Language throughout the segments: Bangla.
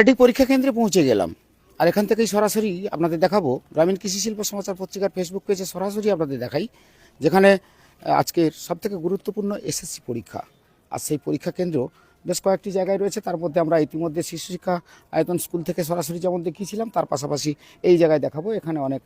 একটি পরীক্ষা কেন্দ্রে পৌঁছে গেলাম। আর এখান থেকেই সরাসরি আপনাদের দেখাবো গ্রামীণ কৃষি শিল্প সমাচার পত্রিকার ফেসবুক পেজে সরাসরি আপনাদের দেখাই, যেখানে আজকের সবথেকে গুরুত্বপূর্ণ এসএসসি পরীক্ষা। আর সেই পরীক্ষা কেন্দ্র বেশ কয়েকটি জায়গায় রয়েছে, তার মধ্যে আমরা ইতিমধ্যে শিশু শিক্ষা আয়তন স্কুল থেকে সরাসরি যেমন দেখিয়েছিলাম, তার পাশাপাশি এই জায়গায় দেখাবো, এখানে অনেক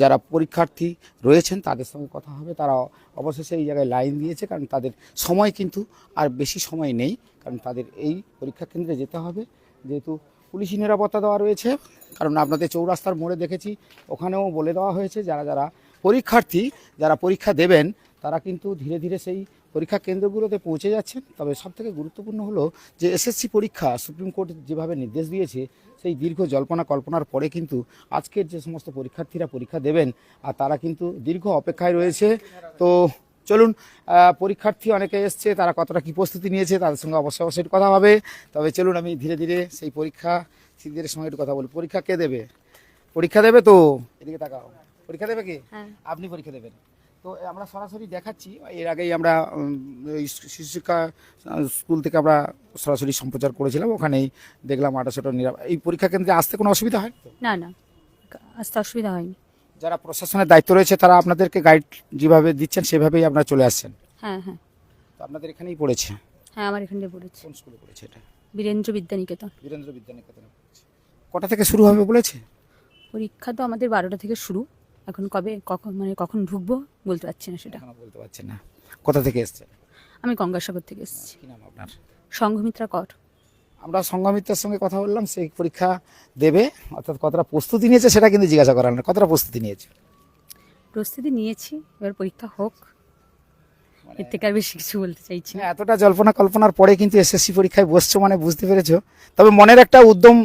যারা পরীক্ষার্থী রয়েছেন তাদের সঙ্গে কথা হবে, তারা অবশেষে এই জায়গায় লাইন দিয়েছে, কারণ তাদের সময় কিন্তু আর বেশি সময় নেই, কারণ তাদের এই পরীক্ষা কেন্দ্রে যেতে হবে। যেহেতু পুলিশি নিরাপত্তা দেওয়া রয়েছে, কারণ আপনাদের চৌরাস্তার মোড়ে দেখেছি, ওখানেও বলে দেওয়া হয়েছে, যারা যারা পরীক্ষার্থী, যারা পরীক্ষা দেবেন, তারা কিন্তু ধীরে ধীরে সেই পরীক্ষা কেন্দ্রগুলোতে পৌঁছে যাচ্ছেন। তবে সবথেকে গুরুত্বপূর্ণ হলো যে এসএসসি পরীক্ষা সুপ্রিম কোর্ট যেভাবে নির্দেশ দিয়েছে, সেই দীর্ঘ জল্পনা কল্পনার পরে কিন্তু আজকের যে সমস্ত পরীক্ষার্থীরা পরীক্ষা দেবেন, আর তারা কিন্তু দীর্ঘ অপেক্ষায় রয়েছে। তো চলুন পরীক্ষার্থী অনেকে এসছে তারা কতটা কী প্রস্তুতি নিয়েছে তাদের সঙ্গে অবশ্যই অবশ্যই কথা হবে। তবে চলুন আমি ধীরে ধীরে সেই পরীক্ষা সিদ্ধের সঙ্গে একটু কথা বলি পরীক্ষা কে দেবে? পরীক্ষা দেবে তো? এদিকে তাকাও। পরীক্ষা দেবে কি? হ্যাঁ। আপনি পরীক্ষা দেবেন। তো আমরা সরাসরি দেখাচ্ছি এর আগেই আমরা শিশু শিক্ষা স্কুল থেকে আমরা সরাসরি সম্প্রচার করেছিলাম ওখানেই দেখলাম আঠাশোটা নিরাপ এই পরীক্ষা কেন্দ্রে আসতে কোনো অসুবিধা হয়? না না। আসতে অসুবিধা হয়নি। যারা প্রশাসনের দায়িত্ব রয়েছে তারা আপনাদেরকে গাইড যেভাবে দিচ্ছেন সেভাবেই আপনারা চলে আসছেন। হ্যাঁ হ্যাঁ। তো আপনাদের এখানেই পড়েছে? হ্যাঁ আমার এখানে পড়েছে। কোন স্কুলে পড়েছে এটা? বীরেন্দ্র বিদ্যানিকেতন। বীরেন্দ্র বিদ্যানিকেতনে কটা থেকে শুরু হবে বলেছে? পরীক্ষা তো আমাদের বারোটা থেকে শুরু। এখন কবে কখন মানে কখন ঢুকবো বলতে পারছি না সেটা। এখনও বলতে পারছেন না। কোথা থেকে এসছে আমি গঙ্গাসাগর থেকে এসেছি। কি নাম আপনার? সংঘমিত্রা কর। আমরা সংঘমিত্রার সঙ্গে কথা বললাম সেই পরীক্ষা দেবে অর্থাৎ কতটা প্রস্তুতি নিয়েছে সেটা কিন্তু জিজ্ঞাসা করার না কতটা প্রস্তুতি নিয়েছে? প্রস্তুতি নিয়েছি এবার পরীক্ষা হোক। এর থেকে আর বেশি কিছু বলতে চাইছি না। হ্যাঁ, এতটা জল্পনা কল্পনার পরে কিন্তু এসএসসি পরীক্ষায় বসছো মানে বুঝতে পেরেছ। তবে মনের একটা উদ্যম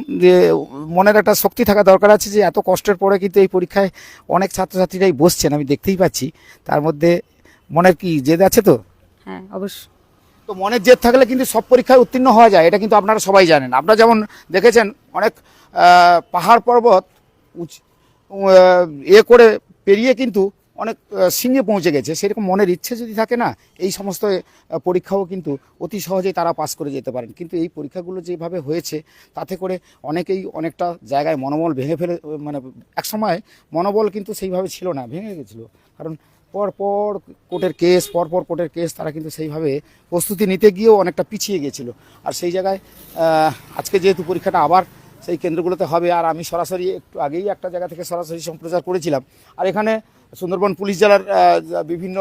মনের একটা শক্তি থাকা দরকার আছে যে এত কষ্টের পরে কিন্তু এই পরীক্ষায় অনেক ছাত্রছাত্রীরাই বসছেন আমি দেখতেই পাচ্ছি। তার মধ্যে মনের কি জেদ আছে তো? হ্যাঁ অবশ্য তো মনের জেদ থাকলে কিন্তু সব পরীক্ষায় উত্তীর্ণ হওয়া যায়, এটা কিন্তু আপনারা সবাই জানেন। আপনারা যেমন দেখেছেন, অনেক পাহাড় পর্বত এ করে পেরিয়ে কিন্তু অনেক সিংহে পৌঁছে গেছে। সেরকম মনের ইচ্ছে যদি থাকে না, এই সমস্ত পরীক্ষাও কিন্তু অতি সহজেই তারা পাস করে যেতে পারেন। কিন্তু এই পরীক্ষাগুলো যেভাবে হয়েছে, তাতে করে অনেকেই অনেকটা জায়গায় মনোবল ভেঙে ফেলে মানে একসময় মনোবল কিন্তু সেইভাবে ছিল না, ভেঙে গেছিল। কারণ পর পর কোর্টের কেস, পর পর কোর্টের কেস, তারা কিন্তু সেইভাবে প্রস্তুতি নিতে গিয়েও অনেকটা পিছিয়ে গেছিল আর সেই জায়গায় আজকে যেহেতু পরীক্ষাটা আবার সেই কেন্দ্রগুলোতে হবে, আর আমি সরাসরি একটু আগেই একটা জায়গা থেকে সরাসরি সম্প্রচার করেছিলাম। আর এখানে সুন্দরবন পুলিশ জেলার বিভিন্ন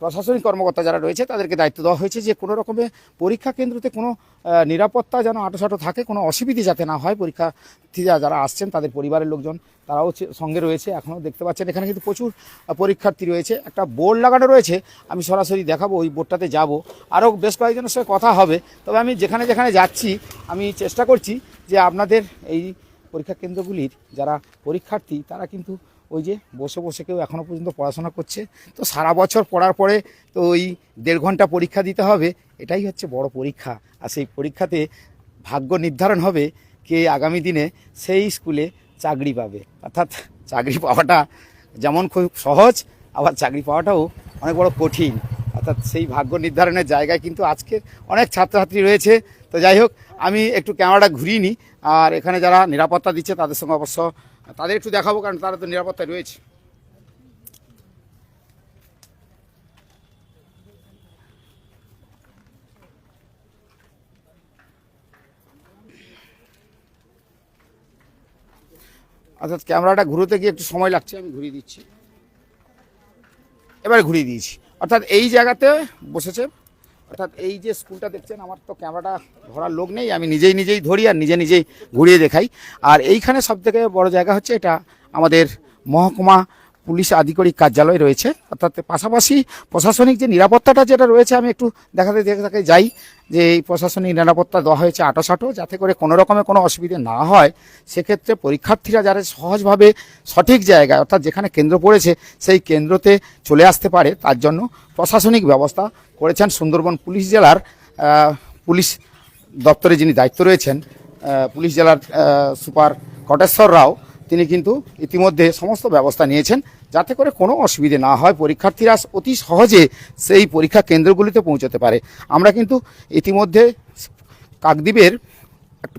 প্রশাসনিক কর্মকর্তা যারা রয়েছে, তাদেরকে দায়িত্ব দেওয়া হয়েছে যে কোনো রকমের পরীক্ষা কেন্দ্রতে কোনো নিরাপত্তা যেন আটোসাটো থাকে, কোনো অসুবিধে যাতে না হয় পরীক্ষার্থীরা যারা আসছেন, তাদের পরিবারের লোকজন, তারাও সঙ্গে রয়েছে এখনও দেখতে পাচ্ছেন। এখানে কিন্তু প্রচুর পরীক্ষার্থী রয়েছে। একটা বোর্ড লাগানো রয়েছে, আমি সরাসরি দেখাবো, ওই বোর্ডটাতে যাব। আরও বেশ কয়েকজনের সঙ্গে কথা হবে, তবে আমি যেখানে যেখানে যাচ্ছি, আমি চেষ্টা করছি যে আপনাদের এই পরীক্ষা কেন্দ্রগুলির যারা পরীক্ষার্থী, তারা কিন্তু ওই যে বসে বসে কেউ এখনও পর্যন্ত পড়াশোনা করছে। তো সারা বছর পড়ার পরে তো ওই দেড় ঘণ্টা পরীক্ষা দিতে হবে, এটাই হচ্ছে বড় পরীক্ষা। আর সেই পরীক্ষাতে ভাগ্য নির্ধারণ হবে কে আগামী দিনে সেই স্কুলে চাকরি পাবে। অর্থাৎ চাকরি পাওয়াটা যেমন খুব সহজ, আবার চাকরি পাওয়াটাও অনেক বড় কঠিন। অর্থাৎ সেই ভাগ্য নির্ধারণের জায়গায় কিন্তু আজকের অনেক ছাত্রছাত্রী রয়েছে। তো যাই হোক, আমি একটু ক্যামেরাটা ঘুরিয়ে নিই। আর এখানে যারা নিরাপত্তা দিচ্ছে তাদের সঙ্গে অবশ্য তাদের একটু দেখাবো, কারণ তারা তো নিরাপত্তায় রয়েছে। অর্থাৎ ক্যামেরাটা ঘুরোতে গিয়ে একটু সময় লাগছে, আমি ঘুরিয়ে দিচ্ছি। এবারে ঘুরিয়ে দিয়েছি। অর্থাৎ এই জায়গাতে বসেছে অর্থাৎ এই যে স্কুলটা দেখছেন, আমার তো ক্যামেরাটা ধরার লোক নেই, আমি নিজেই নিজেই ধরি আর নিজে নিজেই ঘুরিয়ে দেখাই। আর এইখানে সবথেকে বড় জায়গা হচ্ছে এটা আমাদের মহকুমা পুলিশ আধিকারিক কার্যালয় রয়েছে। অর্থাৎ পাশাপাশি প্রশাসনিক যে নিরাপত্তাটা যেটা রয়েছে, আমি একটু দেখাতে দেখাতে যাই যে এই প্রশাসনিক নিরাপত্তা দেওয়া হয়েছে আটোসাটো, যাতে করে কোনো রকমের কোনো অসুবিধে না হয়। সেক্ষেত্রে পরীক্ষার্থীরা যারা সহজভাবে সঠিক জায়গায়, অর্থাৎ যেখানে কেন্দ্র পড়েছে, সেই কেন্দ্রতে চলে আসতে পারে। তার জন্য প্রশাসনিক ব্যবস্থা করেছেন সুন্দরবন পুলিশ জেলার পুলিশ দপ্তরে যিনি দায়িত্ব রয়েছেন পুলিশ জেলার সুপার কটেশ্বর রাও। তিনি কিন্তু ইতিমধ্যে সমস্ত ব্যবস্থা নিয়েছেন যাতে করে কোনো অসুবিধে না হয়। পরীক্ষার্থীরা অতি সহজে সেই পরীক্ষা কেন্দ্রগুলিতে পৌঁছতে পারে। আমরা কিন্তু ইতিমধ্যে কাকদ্বীপের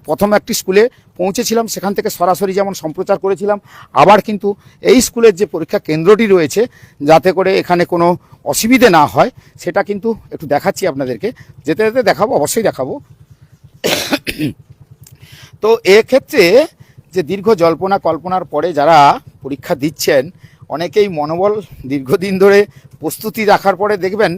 প্রথম একটি স্কুলে পৌঁছেছিলাম। সেখান থেকে সরাসরি যেমন সম্প্রচার করেছিলাম, আবার কিন্তু এই স্কুলের যে পরীক্ষা কেন্দ্রটি রয়েছে, যাতে করে এখানে কোনো অসুবিধে না হয়, সেটা কিন্তু একটু দেখাচ্ছি আপনাদেরকে। যেতে যেতে দেখাবো, অবশ্যই দেখাবো। তো এক্ষেত্রে যে দীর্ঘ জল্পনা কল্পনার পরে যারা পরীক্ষা দিচ্ছেন, অনেকেই মনোবল দীর্ঘদিন ধরে প্রস্তুতি রাখার পরে দেখবেন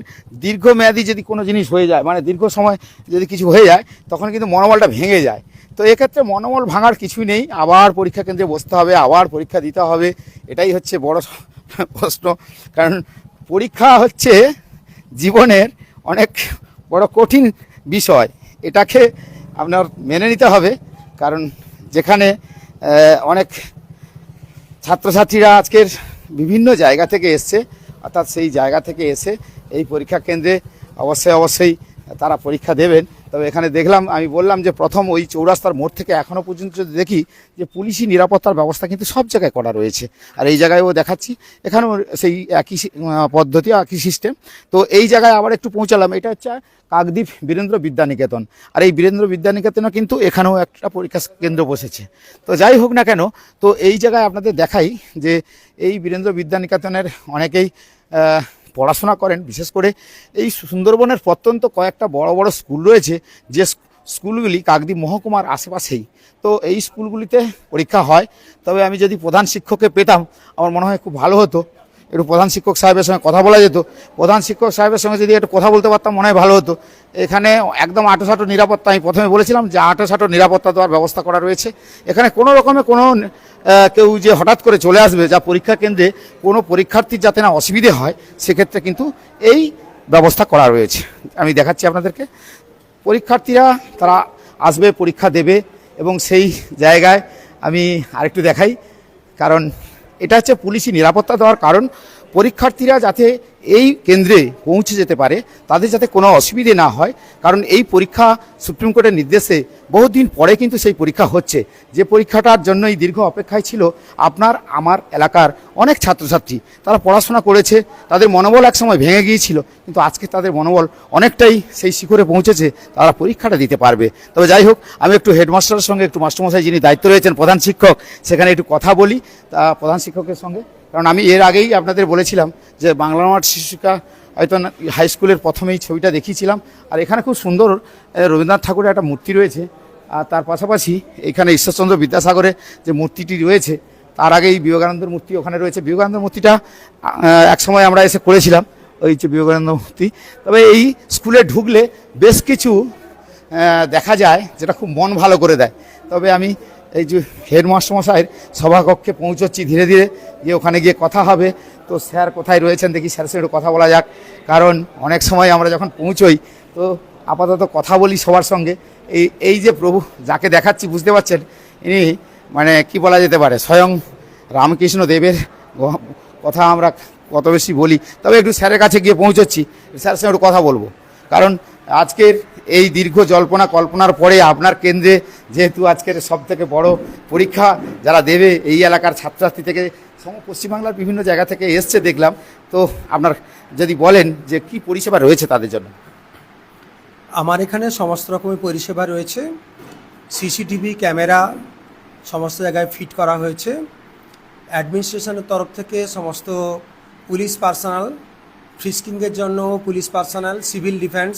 দীর্ঘমেয়াদী যদি কোনো জিনিস হয়ে যায় মানে দীর্ঘ সময় যদি কিছু হয়ে যায়, তখন কিন্তু মনোবলটা ভেঙে যায়। তো এক্ষেত্রে মনোবল ভাঙার কিছুই নেই, আবার পরীক্ষা কেন্দ্রে বসতে হবে, আবার পরীক্ষা দিতে হবে, এটাই হচ্ছে বড় প্রশ্ন। কারণ পরীক্ষা হচ্ছে জীবনের অনেক বড় কঠিন বিষয়। এটাকে আপনার মেনে নিতে হবে, কারণ যেখানে অনেক ছাত্রছাত্রীরা আজকের বিভিন্ন জায়গা থেকে এসছে, অর্থাৎ সেই জায়গা থেকে এসে এই পরীক্ষা কেন্দ্রে অবশ্যই অবশ্যই তারা পরীক্ষা দেবেন। তবে এখানে দেখলাম, আমি বললাম যে প্রথম ওই চৌরাস্তার মোড় থেকে এখনও পর্যন্ত যদি দেখি যে পুলিশি নিরাপত্তার ব্যবস্থা কিন্তু সব জায়গায় করা রয়েছে। আর এই জায়গায়ও দেখাচ্ছি, এখানেও সেই একই পদ্ধতি, একই সিস্টেম তো এই জায়গায় আবার একটু পৌঁছালাম, এটা হচ্ছে কাকদ্বীপ বীরেন্দ্র বিদ্যানিকেতন। আর এই বীরেন্দ্র বিদ্যানিকেতনও কিন্তু এখানেও একটা পরীক্ষা কেন্দ্র বসেছে। তো যাই হোক না কেন, তো এই জায়গায় আপনাদের দেখাই যে এই বীরেন্দ্র বিদ্যানিকেতনের অনেকেই পড়াশোনা করেন, বিশেষ করে এই সুন্দরবনের প্রত্যন্ত কয়েকটা বড় বড় স্কুল রয়েছে, যে স্কুলগুলি কাকদি মহকুমার আশেপাশেই। তো এই স্কুলগুলিতে পরীক্ষা হয়। তবে আমি যদি প্রধান শিক্ষককে পেতাম, আমার মনে হয় খুব ভালো হতো। একটু প্রধান শিক্ষক সাহেবের সঙ্গে কথা বলা যেত। প্রধান শিক্ষক সাহেবের সঙ্গে যদি একটু কথা বলতে পারতাম, মনে হয় ভালো হতো। এখানে একদম আটোসাটো নিরাপত্তা, আমি প্রথমে বলেছিলাম যে আটোসাটো নিরাপত্তা দেওয়ার ব্যবস্থা করা রয়েছে। এখানে কোনো রকমে কোনো কেউ যে হঠাৎ করে চলে আসবে যা পরীক্ষা কেন্দ্রে কোনো পরীক্ষার্থীর যাতে না অসুবিধে হয়, সেক্ষেত্রে কিন্তু এই ব্যবস্থা করা রয়েছে। আমি দেখাচ্ছি আপনাদেরকে। পরীক্ষার্থীরা, তারা আসবে, পরীক্ষা দেবে এবং সেই জায়গায় আমি আরেকটু দেখাই। কারণ এটা হচ্ছে পুলিশি নিরাপত্তা দেওয়ার কারণ। পরীক্ষার্থীরা যাতে এই কেন্দ্রে পৌঁছে যেতে পারে, তাদের যাতে কোনো অসুবিধে না হয়, কারণ এই পরীক্ষা সুপ্রিম কোর্টের নির্দেশে বহুদিন পরে কিন্তু সেই পরীক্ষা হচ্ছে। যে পরীক্ষাটার জন্যই দীর্ঘ অপেক্ষায় ছিল আপনার, আমার এলাকার অনেক ছাত্রছাত্রী। তারা পড়াশোনা করেছে, তাদের মনোবল একসময় ভেঙে গিয়েছিল, কিন্তু আজকে তাদের মনোবল অনেকটাই সেই শিখরে পৌঁছেছে, তারা পরীক্ষাটা দিতে পারবে। তবে যাই হোক, আমি একটু হেডমাস্টারের সঙ্গে, একটু মাস্টারমশাই যিনি দায়িত্ব রয়েছেন, প্রধান শিক্ষক, সেখানে একটু কথা বলি। তা প্রধান শিক্ষকের সঙ্গে কারণ আমি এর আগেই আপনাদের বলেছিলাম যে বাংলা মাঠ শিশুকা হয়তো হাই স্কুলের প্রথমেই ছবিটা দেখিয়েছিলাম। আর এখানে খুব সুন্দর রবীন্দ্রনাথ ঠাকুরের একটা মূর্তি রয়েছে। আর তার পাশাপাশি এখানে ঈশ্বরচন্দ্র বিদ্যাসাগরের যে মূর্তিটি রয়েছে তার আগেই বিবেকানন্দের মূর্তি ওখানে রয়েছে। বিবেকানন্দের মূর্তিটা আহ, এক সময় আমরা এসে করেছিলাম ওই যে বিবেকানন্দ মূর্তি। তবে এই স্কুলে ঢুকলে বেশ কিছু দেখা যায় যেটা খুব মন ভালো করে দেয়। তবে আমি এই যে হেডমাস্টারমশাইয়ের সভাকক্ষে পৌঁছচ্ছি ধীরে ধীরে। গিয়ে ওখানে গিয়ে কথা হবে। তো স্যার কোথায় রয়েছেন দেখি স্যার সঙ্গে কথা বলা যাক। কারণ অনেক সময় আমরা যখন পৌঁছোই, তো আপাতত কথা বলি সবার সঙ্গে। এই এই যে প্রভু যাকে দেখাচ্ছি বুঝতে পারছেন, ইনি মানে কি বলা যেতে পারে, স্বয়ং রামকৃষ্ণ দেবের কথা আমরা কত বেশি বলি। তবে একটু স্যারের কাছে গিয়ে পৌঁছচ্ছি, স্যারের সঙ্গে একটু কথা বলব। কারণ আজকের এই দীর্ঘ জল্পনা কল্পনার পরে আপনার কেন্দ্রে যেহেতু আজকের সব থেকে বড় পরীক্ষা, যারা দেবে এই এলাকার ছাত্রছাত্রী থেকে সম পশ্চিমবাংলার বিভিন্ন জায়গা থেকে এসছে, দেখলাম। তো আপনার যদি বলেন যে কি পরিষেবা রয়েছে তাদের জন্য? আমার এখানে সমস্ত রকমের পরিষেবা রয়েছে। সিসিটিভি, ক্যামেরা, সমস্ত জায়গায় ফিট করা হয়েছে। অ্যাডমিনিস্ট্রেশনের তরফ থেকে সমস্ত পুলিশ পার্সোনাল, ফ্রিস্কিংয়ের জন্য পুলিশ পার্সোনাল, সিভিল ডিফেন্স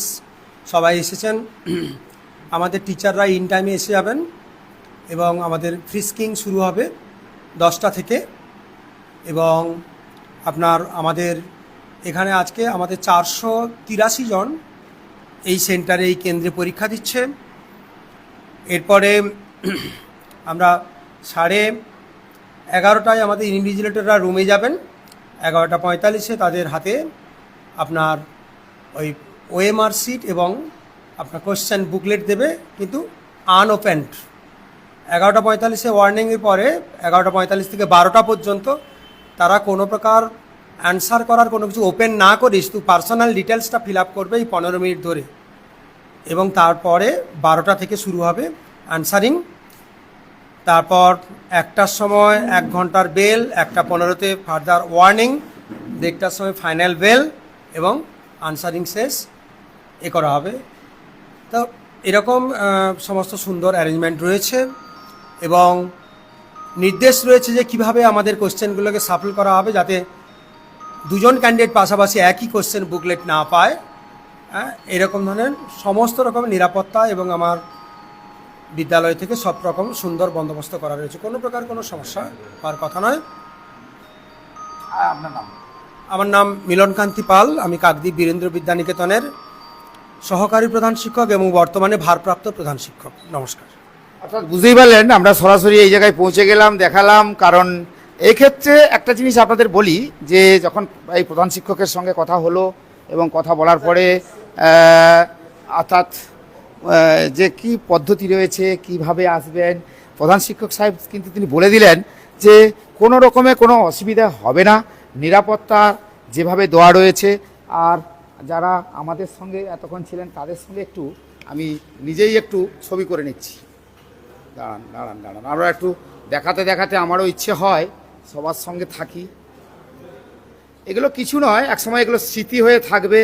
সবাই এসেছেন। আমাদের টিচাররা ইন টাইমে এসে যাবেন এবং আমাদের ফ্রিস্কিং শুরু হবে দশটা থেকে। এবং আপনার আমাদের এখানে আজকে আমাদের চারশো তিরাশি জন এই সেন্টারে, এই কেন্দ্রে পরীক্ষা দিচ্ছে। এরপরে আমরা সাড়ে এগারোটায় আমাদের ইনভিজিলেটররা রুমে যাবেন। এগারোটা পঁয়তাল্লিশে তাদের হাতে আপনার ওই ওএমআর সিট এবং আপনার কোশ্চেন বুকলেট দেবে, কিন্তু আনওপেন্ড। এগারোটা পঁয়তাল্লিশে ওয়ার্নিংয়ের পরে, এগারোটা পঁয়তাল্লিশ থেকে বারোটা পর্যন্ত তারা কোনো প্রকার অ্যান্সার করার কোনো কিছু ওপেন না করে শুধু পার্সোনাল ডিটেলসটা ফিল আপ করবে এই পনেরো মিনিট ধরে। এবং তারপরে বারোটা থেকে শুরু হবে অ্যান্সারিং তারপর একটার সময় এক ঘণ্টার বেল একটা পনেরোতে ফার্দার ওয়ার্নিং দেড়টার সময় ফাইনাল বেল এবং আনসারিং শেষ, এ করা হবে। তো এরকম সমস্ত সুন্দর অ্যারেঞ্জমেন্ট রয়েছে এবং নির্দেশ রয়েছে যে কীভাবে আমাদের কোশ্চেনগুলোকে সাফল করা হবে যাতে দুজন ক্যান্ডিডেট পাশাপাশি একই কোশ্চেন বুকলেট না পায়। হ্যাঁ এরকম ধরনের সমস্ত রকম নিরাপত্তা এবং আমার বিদ্যালয় থেকে সব রকম সুন্দর বন্দোবস্ত করা রয়েছে। কোনো প্রকার কোনো সমস্যা হওয়ার কথা নয়। আপনার নাম? আমার নাম মিলনকান্তি পাল আমি কাকদ্বীপ বীরেন্দ্র বিদ্যানিকেতনের সহকারী প্রধান শিক্ষক এবং বর্তমানে ভারপ্রাপ্ত প্রধান শিক্ষক। নমস্কার। অর্থাৎ বুঝতেই পারলেন, আমরা সরাসরি এই জায়গায় পৌঁছে গেলাম, দেখালাম, কারণ এক্ষেত্রে একটা জিনিস আপনাদের বলি, যে যখন এই প্রধান শিক্ষকের সঙ্গে কথা হলো এবং কথা বলার পরে অর্থাৎ যে কি পদ্ধতি রয়েছে, কীভাবে আসবেন, প্রধান শিক্ষক সাহেব কিন্তু তিনি বলে দিলেন যে কোনো রকমে কোনো অসুবিধা হবে না, নিরাপত্তা যেভাবে দেওয়া রয়েছে, আর যারা আমাদের সঙ্গে এতক্ষণ ছিলেন তাদের সঙ্গে একটু আমি নিজেই একটু ছবি করে নিচ্ছি। দাঁড়ান দাঁড়ান দাঁড়ান। আমরা একটু দেখাতে দেখাতে আমারও ইচ্ছে হয়, সবার সঙ্গে থাকি। এগুলো কিছু নয়, একসময় এগুলো স্মৃতি হয়ে থাকবে।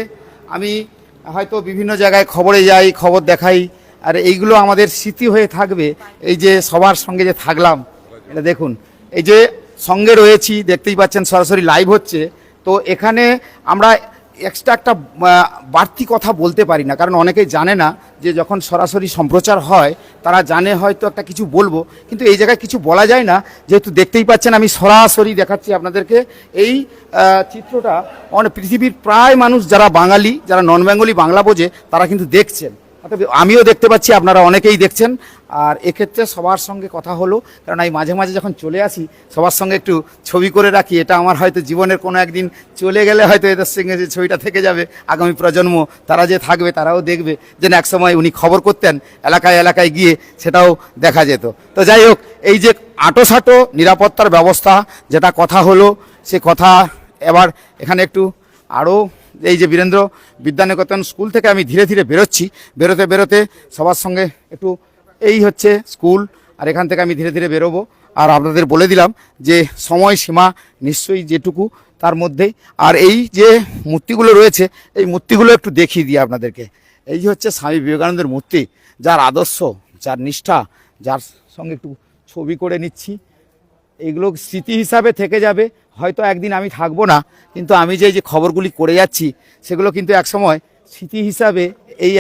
আমি হয়তো বিভিন্ন জায়গায় খবরে যাই, খবর দেখাই, আর এইগুলো আমাদের স্মৃতি হয়ে থাকবে। এই যে সবার সঙ্গে যে থাকলাম, এটা দেখুন। এই যে সঙ্গে রয়েছি, দেখতেই পাচ্ছেন সরাসরি লাইভ হচ্ছে। তো এখানে আমরা এক্সট্রা একটা বাড়তি কথা বলতে পারি না। কারণ অনেকেই জানে না যে যখন সরাসরি সম্প্রচার হয়, তারা জানে হয়তো একটা কিছু বলব, কিন্তু এই জায়গায় কিছু বলা যায় না। যেহেতু দেখতেই পাচ্ছেন, আমি সরাসরি দেখাচ্ছি আপনাদেরকে। এই চিত্রটা অনেক পৃথিবীর প্রায় মানুষ যারা বাঙালি, যারা নন বেঙ্গলি বাংলা বোঝে, তারা কিন্তু দেখছেন। আমিও দেখতে পাচ্ছি, আপনারা অনেকেই দেখছেন। আর এক্ষেত্রে সবার সঙ্গে কথা হলো, কারণ এই মাঝে মাঝে যখন চলে আসি, সবার সঙ্গে একটু ছবি করে রাখি। এটা আমার হয়তো জীবনের কোনো একদিন চলে গেলে হয়তো এদের সঙ্গে যে ছবিটা থেকে যাবে, আগামী প্রজন্ম, তারা যে থাকবে, তারাও দেখবে। যে না একসময় উনি খবর করতেন, এলাকায় এলাকায় গিয়ে সেটাও দেখা যেত। তো যাই হোক, এই যে আটোসাটো নিরাপত্তার ব্যবস্থা, যেটা কথা হলো, সে কথা এবার এখানে একটু আরও এই যে বীরেন্দ্র বিদ্যানিকেতন স্কুল থেকে আমি ধীরে ধীরে বেরোচ্ছি। বেরোতে বেরোতে সবার সঙ্গে একটু এই হচ্ছে স্কুল, আর এখান থেকে আমি ধীরে ধীরে বেরোবো। আর আপনাদের বলে দিলাম যে সময় সীমা নিশ্চয়ই যেটুকু তার মধ্যেই। আর এই যে মূর্তিগুলো রয়েছে, এই মূর্তিগুলো একটু দেখিয়ে দিই আপনাদেরকে। এই হচ্ছে স্বামী বিবেকানন্দের মূর্তি, যার আদর্শ, যার নিষ্ঠা, যার সঙ্গে একটু ছবি করে নিচ্ছি। এইগুলো স্মৃতি হিসাবে থেকে যাবে। হয়তো একদিন আমি থাকব না, কিন্তু আমি যে যে খবরগুলি করে যাচ্ছি, সেগুলো কিন্তু এক সময় স্মৃতি হিসাবে এই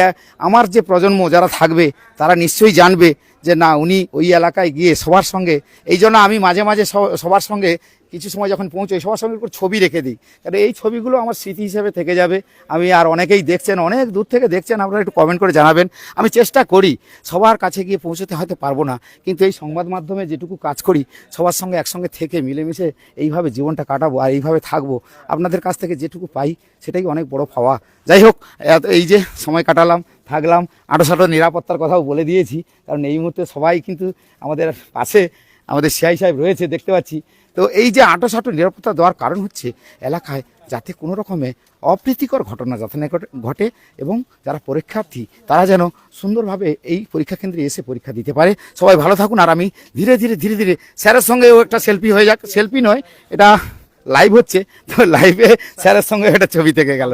আমার যে প্রজন্ম যারা থাকবে, তারা নিশ্চয়ই জানবে যে না, উনি ওই এলাকায় গিয়ে সবার সঙ্গে, এই জন্য আমি মাঝে মাঝে সবার সঙ্গে কিছু সময় যখন পৌঁছোই, সবার সঙ্গে একটু ছবি রেখে দিই। কারণ এই ছবিগুলো আমার স্মৃতি হিসেবে থেকে যাবে। আমি আর অনেকেই দেখছেন, অনেক দূর থেকে দেখছেন, আপনারা একটু কমেন্ট করে জানাবেন। আমি চেষ্টা করি সবার কাছে গিয়ে পৌঁছতে হয়তো পারব না। কিন্তু এই সংবাদ মাধ্যমে যেটুকু কাজ করি, সবার সঙ্গে একসঙ্গে থেকে মিলেমিশে এইভাবে জীবনটা কাটাবো আর এইভাবে থাকব। আপনাদের কাছ থেকে যেটুকু পাই, সেটাই অনেক বড় পাওয়া। যাই হোক এই যে সময় কাটালাম, থাকলাম, আটোসাটো নিরাপত্তার কথাও বলে দিয়েছি। কারণ এই মুহূর্তে সবাই কিন্তু আমাদের পাশে আমাদের সিআই সাহেব রয়েছে, দেখতে পাচ্ছি। তো এই যে আটো সাটো নিরাপত্তা দেওয়ার কারণ হচ্ছে এলাকায় যাতে কোনো রকমে অপ্রীতিকর ঘটনা যাতে না ঘটে- এবং যারা পরীক্ষার্থী, তারা যেন সুন্দরভাবে এই পরীক্ষা কেন্দ্রে এসে পরীক্ষা দিতে পারে। সবাই ভালো থাকুন আর আমি ধীরে ধীরে ধীরে ধীরে স্যারের সঙ্গেও একটা সেলফি হয়ে যাক। সেলফি নয়, এটা লাইভ হচ্ছে তো লাইভে স্যারের সঙ্গে একটা ছবি থেকে গেল।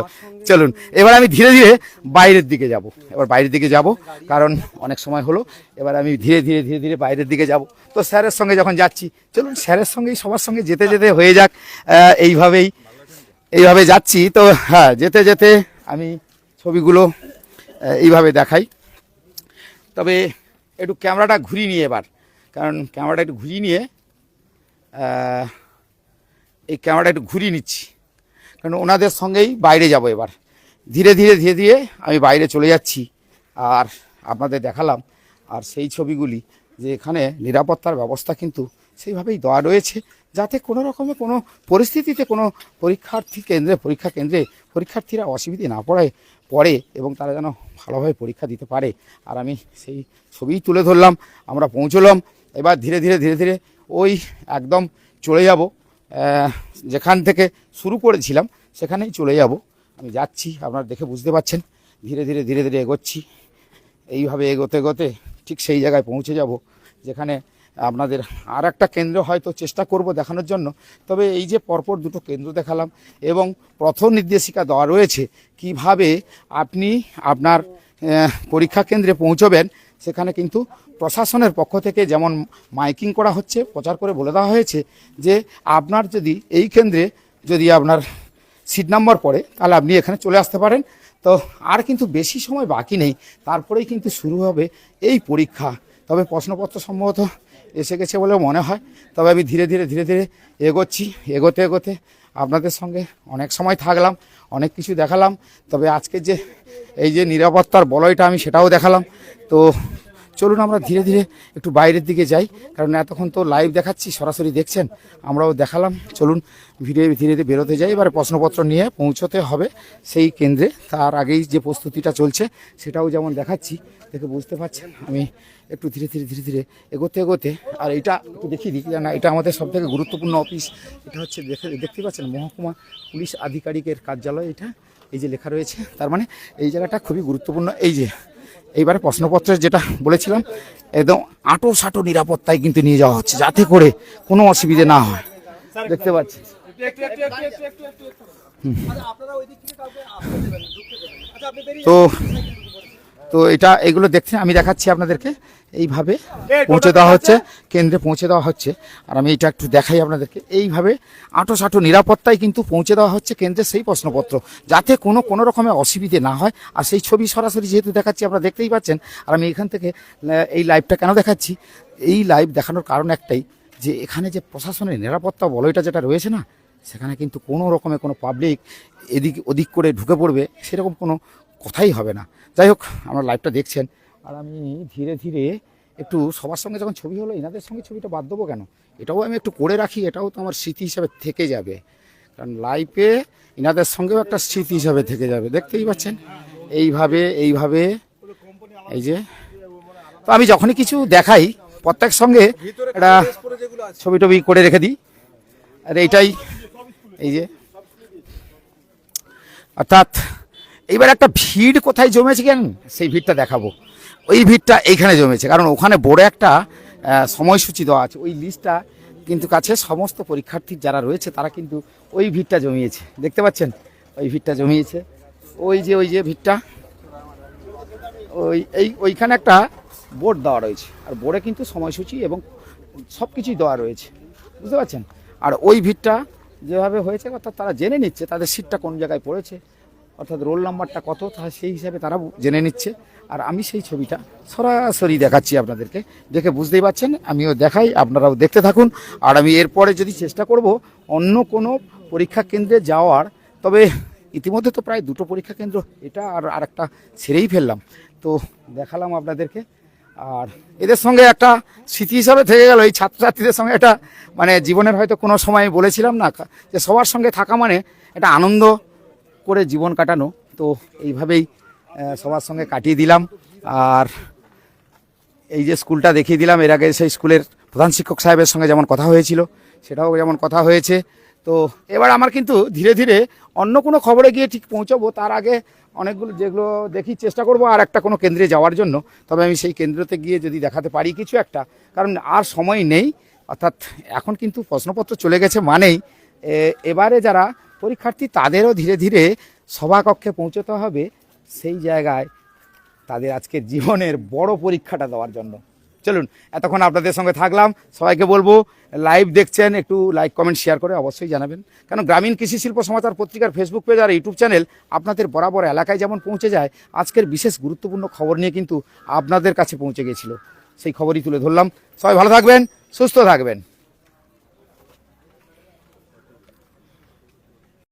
চলুন এবার আমি ধীরে ধীরে বাইরের দিকে যাব। এবার বাইরের দিকে যাব কারণ অনেক সময় হলো এবার আমি ধীরে ধীরে ধীরে ধীরে বাইরের দিকে যাব। তো স্যারের সঙ্গে যখন যাচ্ছি চলুন স্যারের সঙ্গেই সবার সঙ্গে যেতে যেতে হয়ে যাক এইভাবেই এইভাবে যাচ্ছি। তো হ্যাঁ যেতে যেতে আমি ছবিগুলো এইভাবে দেখাই। তবে একটু ক্যামেরাটা ঘুরিয়ে নিয়ে এবার কারণ ক্যামেরাটা একটু ঘুরিয়ে নিয়ে এই ক্যামেরাটা একটু ঘুরিয়ে নিচ্ছি। কারণ ওনাদের সঙ্গেই বাইরে যাব এবার। ধীরে ধীরে ধীরে ধীরে আমি বাইরে চলে যাচ্ছি। আর আপনাদের দেখালাম, আর সেই ছবিগুলি যে এখানে নিরাপত্তার ব্যবস্থা কিন্তু সেইভাবেই দেওয়া রয়েছে, যাতে কোনো রকমে কোনো পরিস্থিতিতে কোনো পরীক্ষার্থী কেন্দ্রে, পরীক্ষা কেন্দ্রে পরীক্ষার্থীরা অসুবিধে না পড়ায়, পড়ে এবং তারা যেন ভালোভাবে পরীক্ষা দিতে পারে। আর আমি সেই ছবিই তুলে ধরলাম, আমরা পৌঁছলাম। এবার ধীরে ধীরে ধীরে ধীরে ওই একদম চলে যাব। যেখান থেকে শুরু করেছিলাম, সেখানেই চলে যাব। আমি যাচ্ছি, আপনারা দেখে বুঝতে পারছেন। ধীরে ধীরে ধীরে ধীরে এগোচ্ছি। এইভাবে এগোতে এগোতে ঠিক সেই জায়গায় পৌঁছে যাব, যেখানে আপনাদের আর একটা কেন্দ্র হয়তো চেষ্টা করব দেখানোর জন্য। তবে এই যে পরপর দুটো কেন্দ্র দেখালাম এবং প্রথম নির্দেশিকা দেওয়া রয়েছে, কীভাবে আপনি আপনার পরীক্ষা কেন্দ্রে পৌঁছবেন সেখানে কিন্তু প্রশাসনের পক্ষ থেকে যেমন মাইকিং করা হচ্ছে, প্রচার করে বলে দেওয়া হয়েছে যে আপনার যদি এই কেন্দ্রে যদি আপনার সিট নাম্বার পড়ে, তাহলে আপনি এখানে চলে আসতে পারেন। তো আর কিন্তু বেশি সময় বাকি নেই, তারপরেই কিন্তু শুরু হবে এই পরীক্ষা। তবে প্রশ্নপত্র সম্ভবত এসে গেছে বলে মনে হয়। তবে আমি ধীরে ধীরে ধীরে ধীরে এগোচ্ছি, এগোতে এগোতে আপনাদের সঙ্গে অনেক সময় থাকলাম। অনেক কিছু দেখালাম। তবে আজকে যে এই যে নিরাপত্তার বলয়টা আমি সেটাও দেখালাম। তো চলুন আমরা ধীরে ধীরে একটু বাইরের দিকে যাই, কারণ এতক্ষণ তো লাইভ দেখাচ্ছি, সরাসরি দেখছেন, আমরাও দেখালাম। চলুন ধীরে ধীরে ধীরে বেরোতে যাই, এবারে প্রশ্নপত্র নিয়ে পৌঁছতে হবে সেই কেন্দ্রে। তার আগেই যে প্রস্তুতিটা চলছে, সেটাও যেমন দেখাচ্ছি, দেখে বুঝতে পারছেন, আমি একটু ধীরে ধীরে ধীরে ধীরে এগোতে এগোতে, আর এটা একটু দেখিয়ে দিই না এটা আমাদের সব থেকে গুরুত্বপূর্ণ অফিস এটা হচ্ছে দেখে, দেখতে পাচ্ছেন, মহকুমা পুলিশ আধিকারিকের কার্যালয় এটা, এই যে লেখা রয়েছে, তার মানে এই জায়গাটা খুবই গুরুত্বপূর্ণ। এই যে এইবারে প্রশ্নপত্রে যেটা বলেছিলাম, একদম আটো সাটো নিরাপত্তায় কিন্তু নিয়ে যাওয়া হচ্ছে, যাতে করে কোনো অসুবিধে না হয়। দেখতে পাচ্ছি। তো তো এটা এগুলো দেখতে আমি দেখাচ্ছি আপনাদেরকে। এইভাবে পৌঁছে দেওয়া হচ্ছে কেন্দ্রে পৌঁছে দেওয়া হচ্ছে। আর আমি এটা একটু দেখাই আপনাদেরকে। এইভাবে আঁটো সাঁটো নিরাপত্তায় কিন্তু পৌঁছে দেওয়া হচ্ছে কেন্দ্রের সেই প্রশ্নপত্র যাতে কোনো কোনো রকমের অসুবিধে না হয়। আর সেই ছবি সরাসরি যেহেতু দেখাচ্ছি আপনারা দেখতেই পাচ্ছেন। আর আমি এখান থেকে এই লাইভটা কেন দেখাচ্ছি? এই লাইভ দেখানোর কারণ একটাই যে এখানে যে প্রশাসনের নিরাপত্তা বলয়টা যেটা রয়েছে না সেখানে কিন্তু কোনো রকমের কোনো পাবলিক এদিক ওদিক করে ঢুকে পড়বে সেরকম কোনো কথাই হবে না। যাই হোক আমরা লাইভটা দেখছেন। আর আমি ধীরে ধীরে একটু সবার সঙ্গে যখন ছবি হলো, এনাদের সঙ্গে ছবিটা বাদ দেবো কেন? এটাও আমি একটু করে রাখি, এটাও তো আমার স্মৃতি হিসাবে থেকে যাবে। কারণ লাইফে এনাদের সঙ্গেও একটা স্মৃতি হিসাবে থেকে যাবে। দেখতেই পাচ্ছেন? এইভাবে এইভাবে, এই যে। তো আমি যখনই কিছু দেখাই, প্রত্যেক সঙ্গে একটা ছবি টবি করে রেখে দিই। আর এইটাই, এই যে। অর্থাৎ এইবার একটা ভিড় কোথায় জমেছে কেন? সেই ভিড়টা দেখাবো। ওই ভিড়টা এইখানে জমেছে, কারণ ওখানে বড় একটা সময়সূচি দেওয়া আছে। ওই লিস্টটা কিন্তু কাছে সমস্ত পরীক্ষার্থী যারা রয়েছে, তারা কিন্তু ওই ভিড়টা জমিয়েছে। দেখতে পাচ্ছেন? ওই ভিড়টা জমিয়েছে। ওই যে ওই যে ভিড়টা। ওই, এই, ওইখানে একটা বোর্ড দেওয়া রয়েছে। আর বোর্ডে কিন্তু সময়সূচি এবং সব কিছুই দেওয়া রয়েছে। বুঝতে পারছেন? আর ওই ভিড়টা যেভাবে হয়েছে, অর্থাৎ তারা জেনে নিচ্ছে, তাদের সিটটা কোন জায়গায় পড়েছে। অর্থাৎ রোল নাম্বারটা কত, তা সেই হিসাবে তারা জেনে নিচ্ছে। আর আমি সেই ছবিটা সরাসরি দেখাচ্ছি আপনাদেরকে। দেখে বুঝতেই পারছেন আমিও দেখাই, আপনারাও দেখতে থাকুন। আর আমি এরপরে যদি চেষ্টা করব অন্য কোনো পরীক্ষা কেন্দ্রে যাওয়ার, তবে ইতিমধ্যে তো প্রায় দুটো পরীক্ষা কেন্দ্র, এটা আর আরেকটা ছেড়েই ফেললাম। তো দেখালাম আপনাদেরকে। আর এদের সঙ্গে একটা স্মৃতি হিসাবে থেকে গেল, এই ছাত্রছাত্রীদের সঙ্গে একটা মানে জীবনের হয়তো কোনো সময় বলেছিলাম না, যে সবার সঙ্গে থাকা মানে এটা আনন্দ করে জীবন কাটানো, তো এইভাবেই সবার সঙ্গে কাটিয়ে দিলাম। আর এই যে স্কুলটা দেখিয়ে দিলাম, এর আগে সেই স্কুলের প্রধান শিক্ষক সাহেবের সঙ্গে যেমন কথা হয়েছিল, সেটাও যেমন কথা হয়েছে। তো এবার আমার কিন্তু ধীরে ধীরে অন্য কোনো খবরে গিয়ে ঠিক পৌঁছবো, তার আগে অনেকগুলো যেগুলো দেখি চেষ্টা করব, আর একটা কোনো কেন্দ্রে যাওয়ার জন্য। তবে আমি সেই কেন্দ্রতে গিয়ে যদি দেখাতে পারি কিছু একটা, কারণ আর সময় নেই। অর্থাৎ এখন কিন্তু প্রশ্নপত্র চলে গেছে মানেই এবারে যারা পরীক্ষার্থী তাদেরও ধীরে ধীরে সভাকক্ষে পৌঁছতে হবে। সেই জায়গায় তাদের আজকের জীবনের বড় পরীক্ষাটা দেওয়ার জন্য। চলুন, এতক্ষণ আপনাদের সঙ্গে থাকলাম। সবাইকে বলব লাইভ দেখছেন, একটু লাইক কমেন্ট শেয়ার করে অবশ্যই জানাবেন। কারণ গ্রামীণ কৃষি শিল্প সমাচার পত্রিকার ফেসবুক পেজ আর ইউটিউব চ্যানেল আপনাদের বরাবর এলাকায় যেমন পৌঁছে যায়, আজকের বিশেষ গুরুত্বপূর্ণ খবর নিয়ে কিন্তু আপনাদের কাছে পৌঁছে গেছিল। সেই খবরই তুলে ধরলাম। সবাই ভালো থাকবেন, সুস্থ থাকবেন।